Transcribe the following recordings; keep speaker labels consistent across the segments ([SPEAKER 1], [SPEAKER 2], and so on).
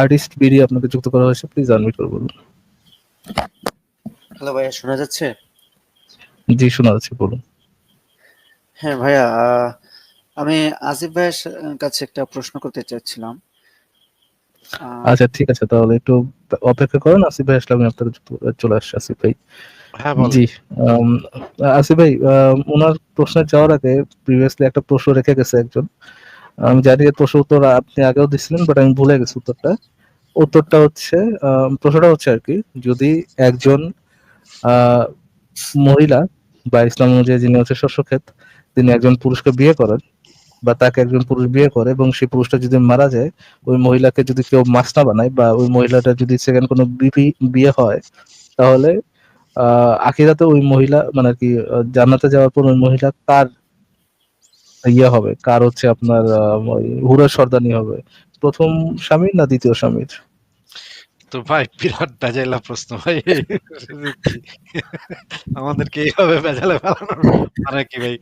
[SPEAKER 1] Artist BD আপনাকে যুক্ত করা হয়েছে প্লিজ আনমিউট করে বলুন।
[SPEAKER 2] হ্যালো ভাইয়া শোনা যাচ্ছে?
[SPEAKER 1] জি শোনা যাচ্ছে বলুন।
[SPEAKER 2] হ্যাঁ ভাইয়া আমি আসিফ ভাইয়ের কাছে একটা প্রশ্ন করতে চাচ্ছিলাম।
[SPEAKER 1] আচ্ছা ঠিক আছে তাহলে একটু অপেক্ষা করেন আসিফ ভাই আসলে আমি আপনার যুক্ত করে চলে আসছি আসিফ ভাই।
[SPEAKER 3] হ্যাঁ
[SPEAKER 1] জি আসিফ ভাই ওনার প্রশ্নে যাওয়ার আগে প্রিভিয়াসলি একটা প্রশ্ন রেখে গেছে একজন। আমি জানি প্রশ্ন উত্তর আপনি আগেও দিছিলেন বাট আমি ভুলে গেছি উত্তরটা। উত্তরটা হচ্ছে প্রশ্নটা হচ্ছে আর কি, যদি একজন মহিলা বা ইসলাম অনুযায়ী যিনি হচ্ছে শস্যক্ষেত, তিনি একজন পুরুষকে বিয়ে করেন বা তাকে একজন পুরুষ বিয়ে করে এবং সেই পুরুষটা যদি মারা যায়, ওই মহিলাকে যদি কেউ মাস্তা বানায় বা ওই মহিলাটা যদি সেকেন্ড কোনো বিপি, বিয়ে হয়, তাহলে আখিরাতে ওই মহিলা মানে কি জান্নাতে যাওয়ার পর ওই মহিলা কার ইয়ে হবে কার হচ্ছে আপনার ওই সর্দানি হবে। প্রথম স্বামীর না দ্বিতীয় স্বামীর?
[SPEAKER 3] তো ভাই বিরাট বেজাইলা প্রশ্ন ভাই। আমাদেরকে এইভাবে বেজালে ফেলানোর মানে কি ভাই?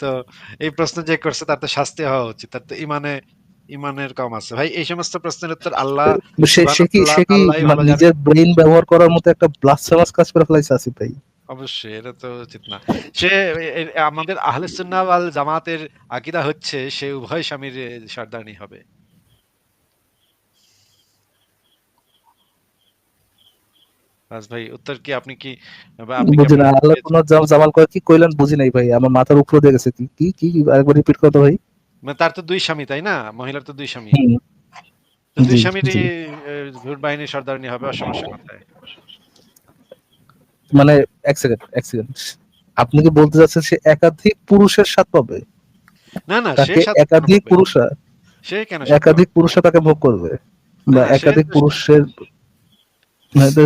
[SPEAKER 3] তো এই প্রশ্ন যে করছে তার তো শাস্তি হওয়া উচিত। তার তো ইমানে ইমানের কম আছে। ভাই এই সমস্ত প্রশ্নের উত্তর আল্লাহ
[SPEAKER 1] সে কি সে কি মানে। নিজের ব্রেইন ব্যবহার করার মতো একটা ব্লাসফেমাস কাজ করে ফেলাইছে আসিফ ভাই?
[SPEAKER 3] অবশ্যই এটা তো উচিত না। সে আমাদের আহলে সুন্নাহ ওয়াল জামাতের আকীদা হচ্ছে সে উভয় স্বামীর সর্দারনি হবে। রাজ ভাই উত্তর কি আপনি কি বা আপনি
[SPEAKER 1] আল্লাহ কোন জামাল কয় কি কইলেন বুঝি নাই ভাই আমার মাথার উপরে দিয়ে গেছে। কি কি আরেকবার রিপিট করতে ভাই।
[SPEAKER 3] মানে তার তো দুই স্বামী তাই না? মহিলার তো দুই স্বামী। দুই স্বামীরই
[SPEAKER 1] জি।
[SPEAKER 3] বাহিনীর সর্দারনি হবে অসমস্যা কোথায়?
[SPEAKER 1] মানে এক সেকেন্ড এক সেকেন্ড আপনি কি বলতে চাচ্ছেন সে একাধিক পুরুষের সাথ পাবে?
[SPEAKER 3] না না সে
[SPEAKER 1] একাধিক
[SPEAKER 3] হবে?
[SPEAKER 1] পুরুষরা
[SPEAKER 3] সে কেন
[SPEAKER 1] একাধিক পুরুষরা তাকে ভোগ করবে? বা
[SPEAKER 3] না,
[SPEAKER 1] একাধিক পুরুষের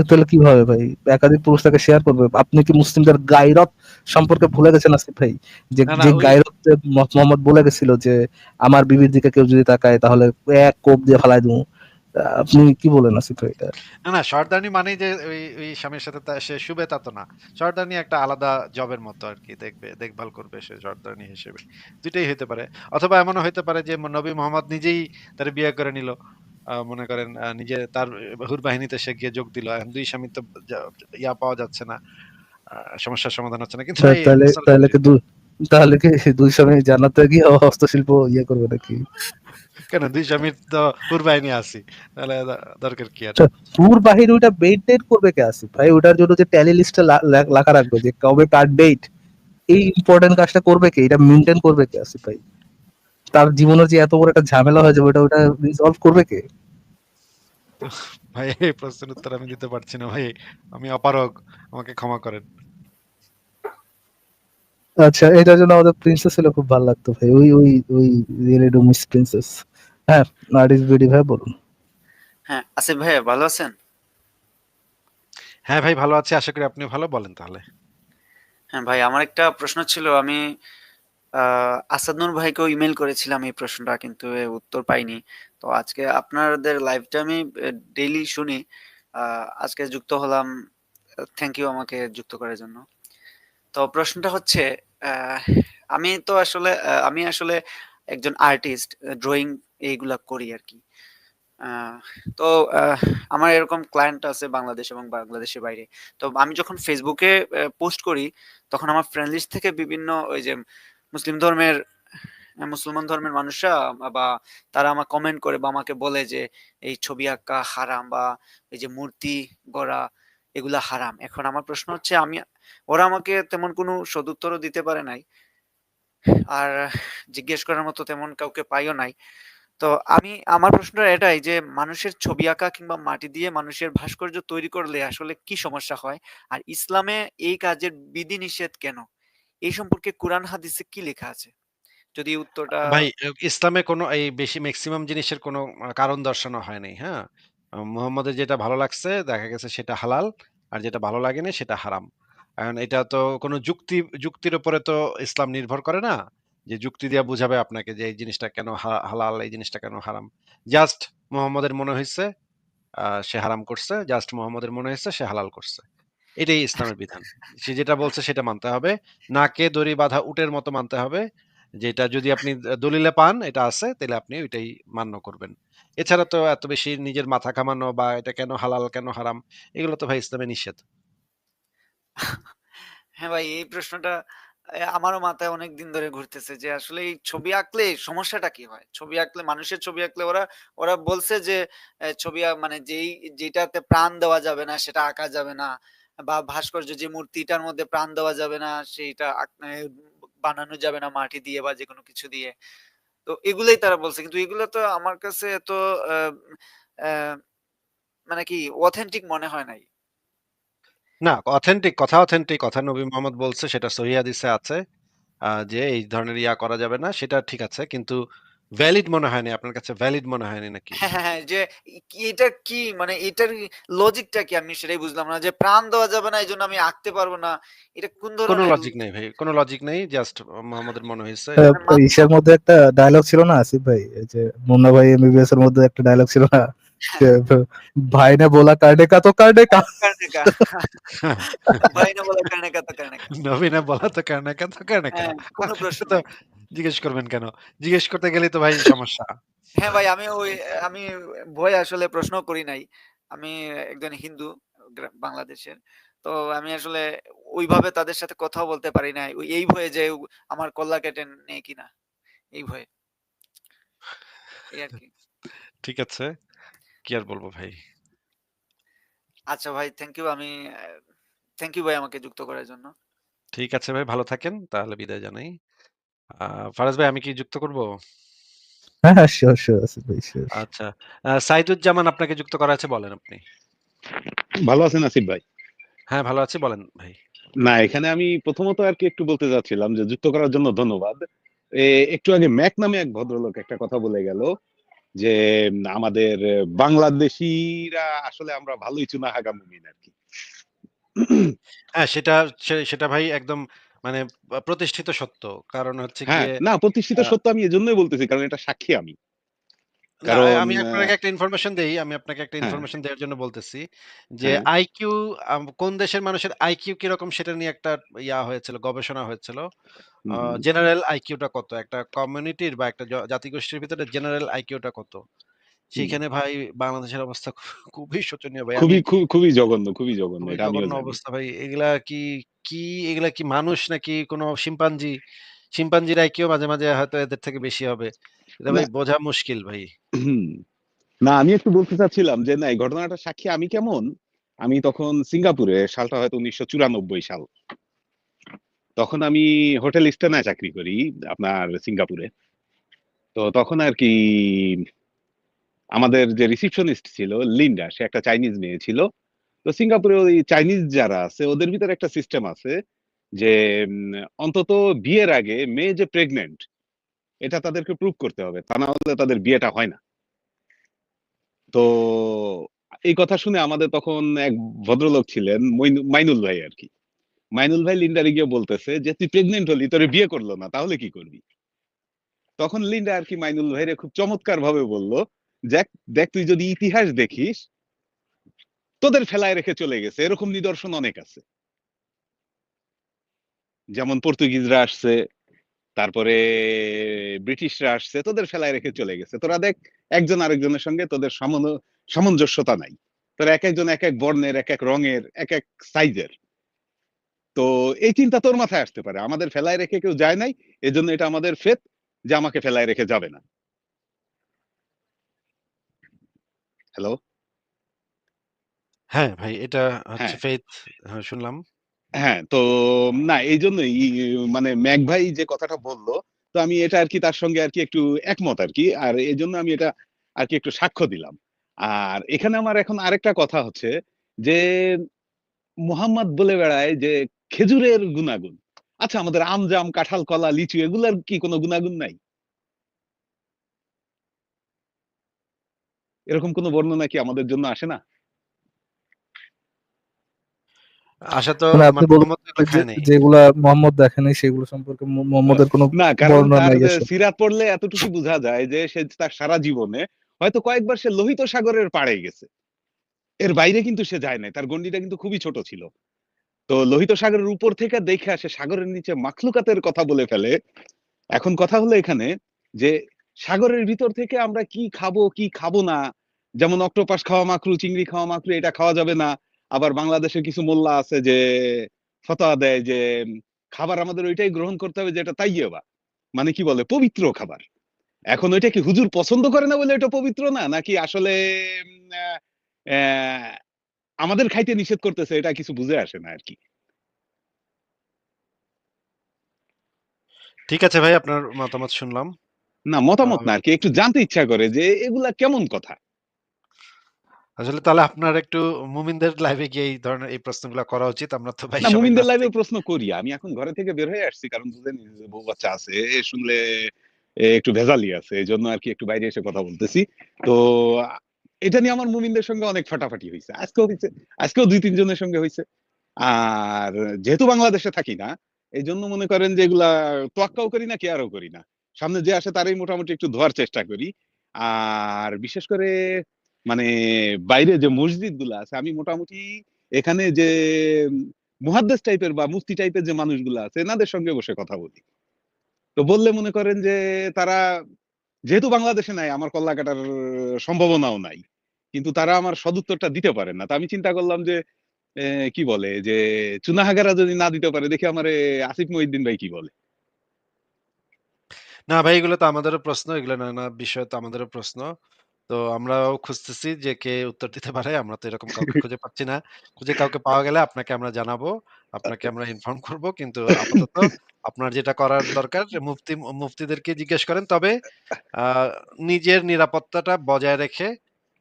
[SPEAKER 1] তাহলে কি হবে ভাই? একাধিক পুরুষ তাকে শেয়ার করবে? আপনি কি মুসলিমদের গায়রত সম্পর্কে ভুলে গেছেন আসিফ ভাই? যে যে গায়রত মোহাম্মদ বলে গেছিল যে আমার বিবির দিকে কেউ যদি তাকায় তাহলে এক কোপ দিয়ে ফালাই দেবো। আপনি কি বলেন আসিফ এটা
[SPEAKER 3] না না সর্দারনি মানে যে ওই ওই স্বামীর সাথে সে শুবে তা তো না। সর্দারনি একটা আলাদা জবের মতো আর কি দেখবে দেখভাল করবে সে সর্দারনি হিসেবে। দুইটাই হতে পারে। অথবা এমনও হতে পারে যে নবী মোহাম্মদ নিজেই তার বিয়ে করে নিল। মনে করেন নিজে তার হুর বাহিনীতে সে গিয়ে যোগ দিল। এখন দুই স্বামী তো ইয়া পাওয়া যাচ্ছে না। সমস্যার সমাধান হচ্ছে না। কিন্তু
[SPEAKER 1] তাহলে তাহলে কি দুই তাহলে কি দুই স্বামী জান্নাতে গিয়ে হস্তশিল্প ইয়ে করবে নাকি?
[SPEAKER 3] কেন? দুই স্বামীর তো আছি তাহলে দরকার কি আর?
[SPEAKER 1] আচ্ছা, মেইনটেইন করবে কে ভাই? ওটার জন্য যে ট্যালি লিস্টে লেখা রাখবে যে কবে কার ডেট এই ইম্পর্টেন্ট কাজটা করবে কে? এটা মেইনটেইন করবে কে আসিফ ভাই? তার জীবনের যে এত বড় একটা ঝামেলা হয়ে যাবে ওটা ওটা রিজলভ করবে কে?
[SPEAKER 3] ভাই এই প্রশ্নের উত্তর আমি দিতে পারছি না ভাই। আমি অপারগ আমাকে ক্ষমা করেন।
[SPEAKER 1] আচ্ছা এটার জন্য আমাদের প্রিন্সেস ছিল খুব ভালো লাগতো ভাই। ওই ওই ওই রিয়েলি ডু মিস প্রিন্সেস হ্যাঁ নার্ডিস বেডি ভাই বলুন।
[SPEAKER 2] হ্যাঁ আসিফ ভাইয়া ভালো আছেন?
[SPEAKER 3] হ্যাঁ ভাই ভালো আছি। আশা করি আপনি ভালো। বলেন তাহলে।
[SPEAKER 2] হ্যাঁ ভাই আমার একটা প্রশ্ন ছিল। আমি আহ, আসাদ নূর ভাইকেও ইমেল করেছিলাম এই প্রশ্নটা কিন্তু উত্তর পাইনি। তো আজকে আপনাদের লাইভটা আমি ডেইলি শুনি। আহ, আজকে যুক্ত হলাম। থ্যাংক ইউ আমাকে যুক্ত করার জন্য। তো প্রশ্নটা হচ্ছে আমি তো আসলে আমি আসলে একজন আর্টিস্ট ড্রয়িং এইগুলা করি আর কি তো আমার এরকম ক্লায়েন্ট আছে বাংলাদেশ এবং বাংলাদেশের বাইরে। তো আমি যখন ফেসবুকে পোস্ট করি, তখন আমার ফ্রেন্ড লিস্ট থেকে বিভিন্ন ওই যে মুসলিম ধর্মের মুসলমান ধর্মের মানুষরা বা তারা আমার কমেন্ট করে বা আমাকে বলে যে, এই ছবি আঁকা হারাম বা এই যে মূর্তি গড়া এগুলা হারাম। এখন আমার প্রশ্ন হচ্ছে আমি ওরা আমাকে তেমন কোনো সদুত্তরও দিতে পারে নাই। আর জিজ্ঞেস করার মতো তেমন কাউকে পাইও নাই। তো আমি আমার প্রশ্নটা এটাই যে মানুষের ছবি আঁকা কিংবা মাটি দিয়ে মানুষের ভাস্কর্য তৈরি করলে আসলে কি সমস্যা হয়? আর ইসলামে এই কাজের বিধি নিষেধ কেন? এই সম্পর্কে কোরআন হাদিসে কি লেখা আছে? যদি উত্তরটা
[SPEAKER 3] ভাই ইসলামে কোনো এই বেশি ম্যাক্সিমাম জিনিসের কোনো কারণ দর্শানো হ্যাঁ? আহ, মুহাম্মদের যেটা ভালো লাগছে, দেখা গেছে সেটা হালাল, আর যেটা ভালো লাগেনি সেটা হারাম। এখন এটা তো কোনো যুক্তি, যুক্তির উপরে তো ইসলাম নির্ভর করে না, যে যুক্তি দিয়ে বুঝাবে আপনাকে যে এই জিনিসটা কেন হালাল, এই জিনিসটা কেন হারাম। জাস্ট মুহাম্মদের মনে হয়েছে সে হারাম করছে, জাস্ট মোহাম্মদের মনে হয়েছে সে হালাল করছে। এটাই ইসলামের বিধান। সে যেটা বলছে সেটা মানতে হবে, নাকে দড়ি বাঁধা উটের মতো মানতে হবে যেটা যদি আপনি দলিলে পান এটা আছে তাইলে আপনি ওইটাই মান্য করবেন। এছাড়া তো এত বেশি নিজের মাথা ঘামানো বা এটা কেন হালাল, কেন হারাম এগুলো তো ভাই ইসলামে নিষেধ।
[SPEAKER 2] হ্যাঁ ভাই, এই প্রশ্নটা আমারও মাথায় অনেকদিন ধরে ঘুরতেছে যে আসলে এই ছবি আঁকলে সমস্যাটা কি হয়? ছবি আঁকলে মানুষের ছবি আঁকলে ওরা ওরা বলছে যে ছবি মানে যেই যেটাতে প্রাণ দেওয়া যাবে না সেটা আঁকা যাবে না। বা ভাস্কর্য যে মূর্তিটার মধ্যে প্রাণ দেওয়া যাবে না সেইটা বানানো যাবে না মাটি দিয়ে বা যেকোনো কিছু দিয়ে। তো এগুলাই তারা বলছে। কিন্তু এগুলো তো আমার কাছে এত মানে কি অথেন্টিক মনে হয় নাই।
[SPEAKER 3] না, অথেন্টিক কথা অথেন্টিক কথা নবী মোহাম্মদ বলছে সেটা সহিহ হাদিসে আছে। যে এই ধরনের ইয়া করা যাবে না সেটা ঠিক আছে। কিন্তু ভ্যালিড মনে হয়নি। আপনার কাছে ভ্যালিড মনে হয়নি নাকি?
[SPEAKER 2] হ্যাঁ, হ্যাঁ, হ্যাঁ, যে ই কি এটা কি মানে এটার লজিকটা কি আমি সেটাই বুঝলাম না। যে প্রাণ দেওয়া যাবে না এজন্য আমি আঁকতে পারব না। এটা কোন
[SPEAKER 3] কোন
[SPEAKER 2] ধরনের
[SPEAKER 3] লজিক নেই ভাই। কোন লজিক নেই। জাস্ট মোহাম্মদের মনে হইছে।
[SPEAKER 1] আ
[SPEAKER 2] মানে মাত্র
[SPEAKER 1] ইসের মধ্যে একটা ডায়ালগ ছিল না আসিফ ভাই? এই যে মুন্না ভাই এমবিবিএস এর মধ্যে একটা ডায়ালগ ছিল না? যে
[SPEAKER 2] হ্যাঁ।
[SPEAKER 1] ভাই ने बोला करने का तो करने का
[SPEAKER 2] करने का ভাই না বলা करने का तो करने का
[SPEAKER 3] নবী না বলা তো করনে কা তো করনে কা।
[SPEAKER 2] হ্যাঁ, কোন প্রশ্ন
[SPEAKER 3] তো
[SPEAKER 2] নাই।
[SPEAKER 3] জিজ্ঞেস করবেন কেন? জিজ্ঞেস করতে গেলেই তো ভাই সমস্যা।
[SPEAKER 2] হ্যাঁ ভাই, আমি ওই আমি ভয় আসলে প্রশ্ন করি নাই। আমি একজন হিন্দু বাংলাদেশের। তো আমি আসলে ওইভাবে তাদের সাথে কথা বলতে পারি নাই। ওই এই ভয়ে যে আমার কল্লা কেটে নেয় কিনা। এই ভয়ে।
[SPEAKER 3] ঠিক আছে। কি আর বলব ভাই।
[SPEAKER 2] আচ্ছা ভাই, থ্যাংক ইউ। আমি থ্যাংক ইউ ভাই আমাকে যুক্ত করার জন্য।
[SPEAKER 3] ঠিক আছে ভাই ভালো থাকেন। তাহলে বিদায় জানাই। ফারাজ ভাই আমি কি যুক্ত করব?
[SPEAKER 1] হ্যাঁ, হ্যাঁ, আসিফ ভাই।
[SPEAKER 3] আচ্ছা। আ সাইদুজ্জামান আপনাকে যুক্ত করা আছে বলেন আপনি।
[SPEAKER 4] ভালো আছেন আসিফ ভাই?
[SPEAKER 3] হ্যাঁ, ভালো আছি বলেন ভাই।
[SPEAKER 4] না, এখানে আমি প্রথমত আরকি একটু বলতে চাচ্ছিলাম যে যুক্ত করার জন্য ধন্যবাদ। এ একটু আগে ম্যাক নামে এক ভদ্রলোক একটা কথা বলে গেল যে আমাদের বাংলাদেশিরা আসলে আমরা ভালোই চুনা চুনাহাগা মুমিন আরকি।
[SPEAKER 3] হ্যাঁ, সেটা সে সেটা ভাই একদম মানে প্রতিষ্ঠিত সত্য। কারণ হচ্ছে
[SPEAKER 4] হ্যাঁ, না প্রতিষ্ঠিত সত্য আমি এজন্যই বলতেছি কারণ এটা সাক্ষী আমি। কারণ
[SPEAKER 3] আমি আপনাকে একটা ইনফরমেশন দেই। আমি আপনাকে একটা
[SPEAKER 4] হ্যাঁ।
[SPEAKER 3] ইনফরমেশন দেওয়ার জন্য বলতেছি। যে
[SPEAKER 4] হ্যাঁ।
[SPEAKER 3] আইকিউ কোন দেশের মানুষের আইকিউ কীরকম সেটা নিয়ে একটা ইয়া হয়েছিল, গবেষণা হয়েছিল। জেনারেল আইকিউটা কত? একটা কমিউনিটির বা একটা জাতিগোষ্ঠীর ভিতরে জেনারেল আইকিউটা কত?
[SPEAKER 4] হুম।
[SPEAKER 3] সেইখানে ভাই বাংলাদেশের অবস্থা খুবই শোচনীয় ভাই।
[SPEAKER 4] খুবই খুবই জঘন্য, খুবই জঘন্য।
[SPEAKER 3] জঘন্য। অবস্থা ভাই। এগুলা কি, কি এগুলা কি মানুষ নাকি কোন শিম্পাঞ্জি? শিম্পাঞ্জির আইকিউ মাঝে, মাঝে হয়তো এদের থেকে বেশি হবে। এটা ভাই বোঝা মুশকিল ভাই।
[SPEAKER 4] না আমি একটু বলতে চাচ্ছিলাম যে না এই ঘটনাটার সাক্ষী আমি কেমন? আমি তখন সিঙ্গাপুরে সালটা হয়তো ১৯৯৪ সাল। তখন আমি হোটেল স্টেনায় চাকরি করি আপনার সিঙ্গাপুরে। তো তখন আরকি আমাদের যে রিসেপশনিস্ট ছিল লিন্ডা সে একটা চাইনিজ মেয়ে ছিল। তো সিঙ্গাপুরে ওই চাইনিজ যারা আছে ওদের ভিতরে একটা সিস্টেম আছে যে অন্তত বিয়ের আগে মেয়ে যে প্রেগন্যান্ট এটা তাদেরকে প্রুভ করতে হবে। তা না হলে তাদের বিয়েটা হয় না। তো এই কথা শুনে আমাদের তখন এক ভদ্রলোক ছিলেন মাইনুল ভাই আর কি মাইনুল ভাই লিন্ডারে গিয়ে বলতেছে যে, "তুই প্রেগনেন্ট হলি, তোরে বিয়ে করল না। তাহলে কি করবি?" তখন লিন্ডা আর কি মাইনুল ভাইরে খুব চমৎকার ভাবে বলল, "দেখ, দেখ তুই যদি ইতিহাস দেখিস তোদের ফেলায় রেখে চলে গেছে। এরকম নিদর্শন অনেক আছে।" যেমন পর্তুগিজরা আসছে, তারপরে ব্রিটিশরা আসছে, তোদের ফেলায় রেখে চলে গেছে। তোরা দেখ একজন আরেকজনের সঙ্গে তোদের সামঞ্জস্যতা নাই। তোরা এক একজন এক একেক বর্ণের, একেক রঙের, একেক সাইজের। তো এই চিন্তা তোর মাথায় আসতে পারে। আমাদের ফেলায় রেখে কেউ যায় নাই। এজন্য এটা আমাদের ফেথ যে আমাকে ফেলায় রেখে যাবে না। হ্যালো?
[SPEAKER 3] হ্যাঁ, ভাই এটা হচ্ছে
[SPEAKER 4] হ্যাঁ।
[SPEAKER 3] ফেইথ হ্যাঁ, শুনলাম।
[SPEAKER 4] হ্যাঁ, তো না এইজন্যই ই মানে ম্যাক ভাই যে কথাটা বলল, তো আমি এটা আরকি তার সঙ্গে আরকি একটু একমত আরকি। আর এজন্য আমি এটা আরকি একটু সাক্ষ্য দিলাম। আর এখানে আমার এখন আরেকটা কথা হচ্ছে যে মুহাম্মদ বলে বেড়ায় যে খেজুরের গুনাগুন। আচ্ছা আমাদের আম, জাম, কাঁঠাল, কলা, লিচু এগুলার কি কোনো গুনাগুন নাই? এরকম কোন বর্ণনা কি আমাদের জন্য আসে না?
[SPEAKER 3] আশা তো
[SPEAKER 1] মানে আপনি
[SPEAKER 3] মোহাম্মদ এগুলো
[SPEAKER 1] যে
[SPEAKER 3] খায় নাই।
[SPEAKER 1] যেগুলা মোহাম্মদ দেখে সেগুলো সম্পর্কে মোহাম্মদের কোন
[SPEAKER 4] না কারণ। সিরাত পড়লে এতটুকু বুঝা যায় যে সে তার সারা জীবনে হয়তো কয়েকবার সে লোহিত সাগরের পাড়ে গেছে। এর বাইরে কিন্তু সে যায় নাই। তার গণ্ডীটা কিন্তু খুবই ছোট ছিল। তো লোহিত সাগরের উপর থেকে দেখে সে সাগরের নিচে মাখলুকাতের কথা বলে ফেলে। এখন কথা হলো এখানে যে সাগরের ভিতর থেকে আমরা কি খাব কি খাব না? যেমন অক্টোপাস খাওয়া মাকরু চিংড়ি খাওয়া মাকরু এটা খাওয়া যাবে না। আবার বাংলাদেশের কিছু মোল্লা আছে যে ফতোয়া দেয় যে খাবার আমাদের ওইটাই গ্রহণ করতে হবে যেটা তাইয়েবা মানে কি বলে? পবিত্র খাবার। এখন ওইটা কি হুজুর পছন্দ করে না বলে এটা পবিত্র না? নাকি আসলে আমাদের খাইতে নিষেধ করতেছে, এটা কিছু বুঝে আসে না আর কি।
[SPEAKER 3] ঠিক আছে ভাই, আপনার মতামত শুনলাম।
[SPEAKER 4] না মতামত না আর কি একটু জানতে ইচ্ছা করে যে এগুলা কেমন কথা?
[SPEAKER 3] আসলে তাহলে আপনার একটু মুমিনদের লাইভে গিয়ে এই ধরনের এই প্রশ্নগুলো করা উচিত। আমরা তো ভাই
[SPEAKER 4] মুমিনদের লাইভে প্রশ্ন করি। আমি এখন ঘরে থেকে বের হয়ে আসছি কারণ বুঝলেন যে বউ বাচ্চা আছে শুনলে একটু ভেজালি আছে। এই জন্য আর কি একটু বাইরে এসে কথা বলতেছি। তো এটা নিয়ে আমার মুমিনদের সঙ্গে অনেক ফাটাফাটি হয়েছে আজকেও হয়েছে আজকেও দুই তিনজনের সঙ্গে হয়েছে আর যেহেতু বাংলাদেশে থাকি না এই জন্য মনে করেন যে এগুলা তোয়াক্কাও করি না কেয়ারও করি না। সামনে যে আসে তারই মোটামুটি একটু ধোয়ার চেষ্টা করি। আর বিশেষ করে মানে বাইরে যে মসজিদগুলো আছে, আমি মোটামুটি এখানে যে মুহাদ্দেস টাইপের বা মুফতি টাইপের যে মানুষগুলো আছে, এনাদের সঙ্গে বসে কথা বলি। তো বললে মনে করেন যে তারা যেহেতু বাংলাদেশে নাই, আমার কল্লা কাটার সম্ভাবনাও নাই, কিন্তু তারা আমার সদুত্তরটা দিতে পারেন না। তো আমি চিন্তা করলাম যে কি বলে, যে চুনাহাগারা যদি না দিতে পারে, দেখি আমার আসিফ মহিউদ্দিন ভাই কি বলে।
[SPEAKER 3] না ভাই এগুলো তো আমাদেরও প্রশ্ন এগুলো নানা বিষয় তো আমাদেরও প্রশ্ন। তো আমরাও খুঁজতেছি যে কে উত্তর দিতে পারে আমরা তো এরকম কাউকে খুঁজে পাচ্ছি না। খুঁজে কাউকে পাওয়া গেলে আপনাকে আমরা জানাব আপনাকে আমরা ইনফর্ম করব কিন্তু আপাতত আপনার যেটা করার দরকার যে মুফতি মুফতিদেরকে জিজ্ঞেস করেন। তবে আহ, নিজের নিরাপত্তাটা বজায় রেখে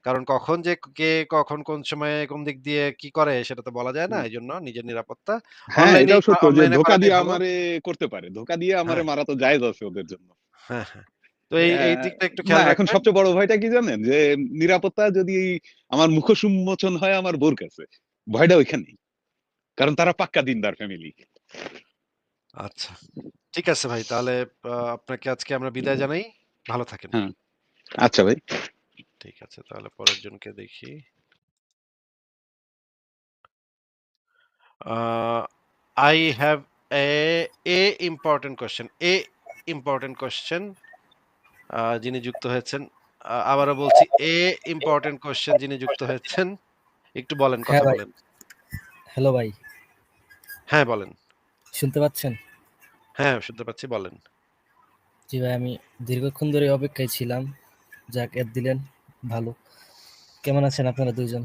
[SPEAKER 3] কারণ কখন যে কে কখন কোন সময়ে কোন দিক দিয়ে কি করে সেটা তো বলা যায় না এই জন্য নিজের নিরাপত্তা
[SPEAKER 4] হ্যাঁ এটাও সত্য যে ধোকা দিয়ে আমারে করতে পারে ধোকা দিয়ে আমারে
[SPEAKER 3] হ্যাঁ।
[SPEAKER 4] মারা তো জায়েজ আছে ওদের জন্য।
[SPEAKER 3] হ্যাঁ হ্যাঁ। তো এই এই দিকটা একটু খেয়াল
[SPEAKER 4] এখন সবচেয়ে বড় ভয়টা কি জানেন? যে নিরাপত্তা যদি আমার মুখ সুমোচন হয় আমার বোর কাছে ভয়টা ওইখানেই। কারণ তারা পাক্কা দিনদার ফ্যামিলি
[SPEAKER 3] আচ্ছা ঠিক আছে ভাই তাহলে আপনাকে আজকে আমরা বিদায় জানাই। ভালো থাকেন।
[SPEAKER 4] হ্যাঁ। আচ্ছা ভাই।
[SPEAKER 3] ঠিক আছে তাহলে পরের জনকে দেখি। I have a a important question a important question যিনি যুক্ত হয়েছেন আবারও বলছি এ ইম্পর্টেন্ট কোশ্চেন যিনি যুক্ত হয়েছেন একটু বলেন
[SPEAKER 5] হ্যাঁ
[SPEAKER 3] কথা বলেন।
[SPEAKER 5] হ্যালো ভাই।
[SPEAKER 3] হ্যাঁ বলেন।
[SPEAKER 5] শুনতে পাচ্ছেন?
[SPEAKER 3] হ্যাঁ শুনতে পাচ্ছি বলেন।
[SPEAKER 5] জি ভাই আমি দীর্ঘক্ষণ ধরে অপেক্ষায় ছিলাম। যাক এর দিলেন। ভালো। কেমন আছেন আপনারা দুইজন?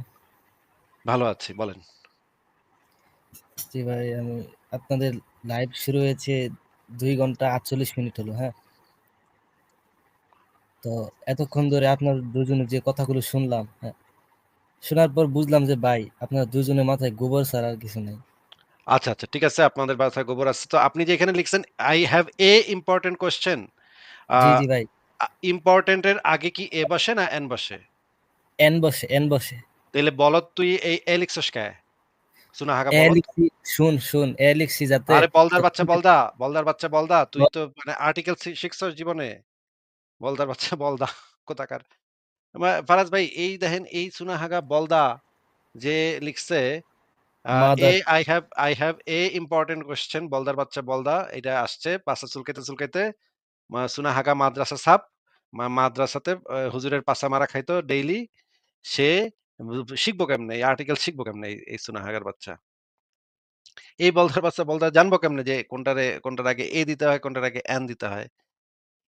[SPEAKER 3] ভালো আছি বলেন।
[SPEAKER 5] জি ভাই আমি আপনাদের লাইভ শুরু হয়েছে দুই ঘণ্টা আটচল্লিশ মিনিট হলো হ্যাঁ? তো এতক্ষণ ধরে আপনার দুজনের যে কথাগুলো শুনলাম হ্যাঁ? শোনার পর বুঝলাম যে ভাই আপনার দুজনের মাথায় গোবর ছাড়া আর কিছু নেই।
[SPEAKER 3] আচ্ছা আচ্ছা ঠিক আছে আপনাদের বাসায় গোবর আছে। তো আপনি যে এখানে লিখছেন I have a important question
[SPEAKER 5] জি জি ভাই।
[SPEAKER 3] ইম্পর্টেন্টের আগে কি এ বসে না এন বসে?
[SPEAKER 5] এন বসে এন বসে।
[SPEAKER 3] তাহলে বলত তুই এই এ লিখছস কে? শুনা হাগা
[SPEAKER 5] লিখছি শুন শুন এ লিখছি যাতে
[SPEAKER 3] আরে বলদার বাচ্চা বলদা বলদার বাচ্চা বলদা তুই তো মানে আর্টিকেল শিখছস জীবনে। বলদার বাচ্চা বলদা কোথাকার। ফারাজ ভাই এই দেখেন এই সুনা হাগা বলদা যে লিখছে a I have I have a important question বলদার বাচ্চা বলদা এটা আসছে পাশা চুলকাইতে চুলকাইতে। সুনা হাগা মাদ্রাসা সাপ মাদ্রাসাতে হুজুরের পাশা মারা খাইতো ডেইলি সে শিখব কেমনে? এই আর্টিকেল শিখব কেমনে? এই- এই সুনা হাগার বাচ্চা। এই বলদার বাচ্চা বলদা জানব কেমনে যে কোনটারে কোনটার আগে এ দিতে হয় কোনটার আগে এন দিতে হয়?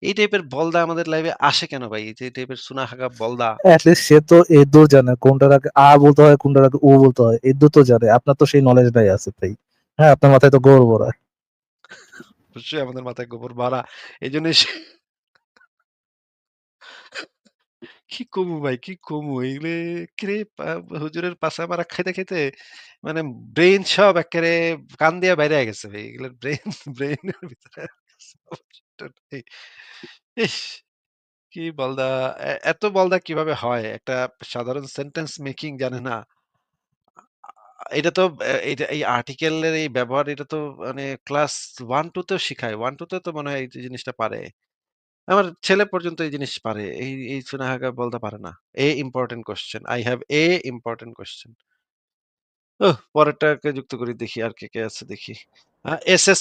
[SPEAKER 3] এই টাইপের বলদা আমাদের লাইভে আসে কেন ভাই? এই টাইপের সুনা হাগা বলদা
[SPEAKER 1] অ্যাটলিস্ট সে তো দূর জানে কোনটার আগে আ বলতে হয় কোনটার আগে ও বলতে হয় এই তো জানে। আপনার তো সেই নলেজ নাই আছে ভাই। হ্যাঁ আপনার মাথায় তো গোবর ভরা।
[SPEAKER 3] অবশ্যই আমাদের মাথায় গোবর বাড়া এই জন্য কি কমু ভাই, কি কমু? এগুলো একেবারে পা- হুজুরের পাশা মারা খাইতে খাইতে মানে ব্রেন সব একেবারে কান দিয়ে বাইরে গেছে ভাই। এগুলোর ব্রেন ব্রেনের ভিতরে কি বলদা এত বলদা কীভাবে হয়? একটা সাধারণ সেন্টেন্স মেকিং জানে না। এটা তো, এ- এটা এই আর্টিকেলের এই ব্যবহার, এটা তো মানে ক্লাস ওয়ান টু তেও শিখায়। ওয়ান টু তে তো মনে হয় এই জিনিসটা পারে। আমার ছেলে পর্যন্ত এই জিনিস পারে। এই এই সুনাহাগা বলতে পারে না। A important question I have a important question ও পরেরটাকে যুক্ত করি, দেখি আর কে কে আছে, দেখি। S S